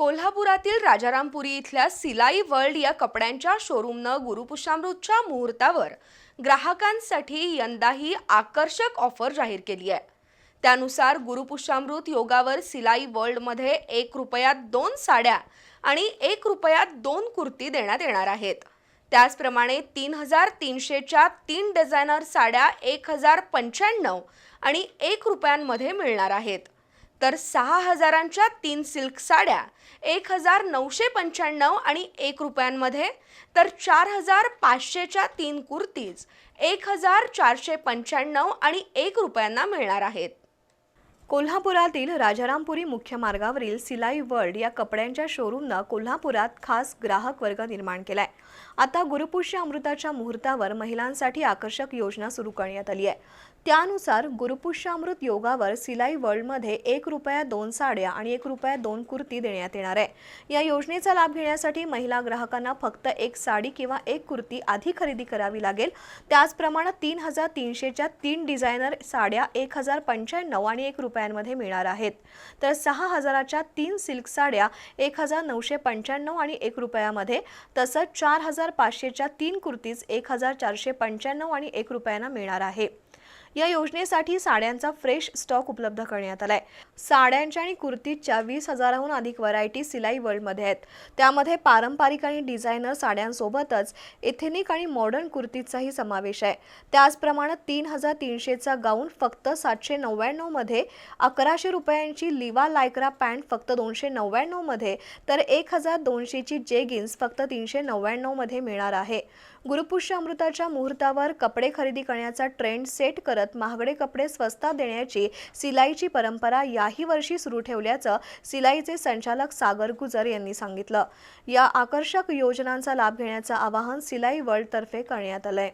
कोल्हापुरातील राजारामपुरी इथल्या सिलाई वर्ल्ड या कपड्यांच्या शोरूमनं गुरुपुष्यामृतच्या मुहूर्तावर ग्राहकांसाठी यंदाही आकर्षक ऑफर जाहीर केली आहे. त्यानुसार गुरुपुष्यामृत योगावर सिलाई वर्ल्डमध्ये एक रुपयात दोन साड्या आणि एक रुपयात दोन कुर्ती देण्यात येणार आहेत. त्याचप्रमाणे तीन हजार तीनशेच्या तीन डिझायनर साड्या एक हजार पंच्याण्णव आणि एक रुपयांमध्ये मिळणार आहेत. तर सहा हजारांच्या तीन सिल्क साड्या एक हजार नऊशे पंच्याण्णव आणि एक रुपयांमध्ये तर चार हजार पाचशेच्या तीन कुर्तीज एक हजार चारशे पंच्याण्णव आणि एक रुपयांना मिळणार आहेत. कोल्हापुरातील राजारामपुरी मुख्य मार्गावरील सिलाई वर्ल्ड या कपड्यांच्या शोरूमनं कोल्हापुरात खास ग्राहक वर्ग निर्माण केलाय. आता गुरुपुष्य अमृताच्या मुहूर्तावर महिलांसाठी आकर्षक योजना सुरू करण्यात आली आहे. त्यानुसार गुरुपुष्यामृत योगावर सिलाई वर्ल्डमध्ये एक रुपया दोन साड्या आणि एक रुपया दोन कुर्ती देण्यात येणार आहे. या योजनेचा लाभ घेण्यासाठी महिला ग्राहकांना फक्त एक साडी किंवा एक कुर्ती आधी खरेदी करावी लागेल. त्याचप्रमाणे तीन हजार तीनशेच्या तीन डिझायनर साड्या एक हजार पंच्याण्णव आणि एक रुपयांमध्ये मिळणार आहेत. तर सहा हजाराच्या तीन सिल्क साड्या एक हजार नऊशे पंच्याण्णव आणि एक रुपयामध्ये तसंच चार हजार पाचशेच्या तीन कुर्तीज एक हजार चारशे पंच्याण्णव आणि एक रुपयांना मिळणार आहे. या योजनेसाठी साड्यांचा फ्रेश स्टॉक उपलब्ध करण्यात आलाय. साड्यांच्या आणि कुर्तीच्या वीस हजाराहून अधिक व्हरायटी सिलाई वर्ल्डमध्ये आहेत. त्यामध्ये पारंपरिक आणि डिझायनर साड्यांसोबतच एथेनिक आणि मॉडर्न कुर्तीचाही समावेश आहे. त्याचप्रमाणे तीन हजार तीनशेचा गाऊन फक्त सातशे नव्याण्णवमध्ये अकराशे रुपयांची लिवा लायक्रा पॅन्ट फक्त दोनशे नव्याण्णवमध्ये तर एक हजार दोनशेची जेगिन्स फक्त तीनशे नव्याण्णवमध्ये मिळणार आहे. गुरुपुष्य अमृताच्या मुहूर्तावर कपडे खरेदी करण्याचा ट्रेंड सेट करत महागडे कपडे स्वस्तात देण्याची सिलाईची परंपरा याही वर्षी सुरू ठेवल्याचं सिलाईचे संचालक सागर गुजर यांनी सांगितलं. या आकर्षक योजनांचा लाभ घेण्याचं आवाहन सिलाई वर्ल्डतर्फे करण्यात आलंय.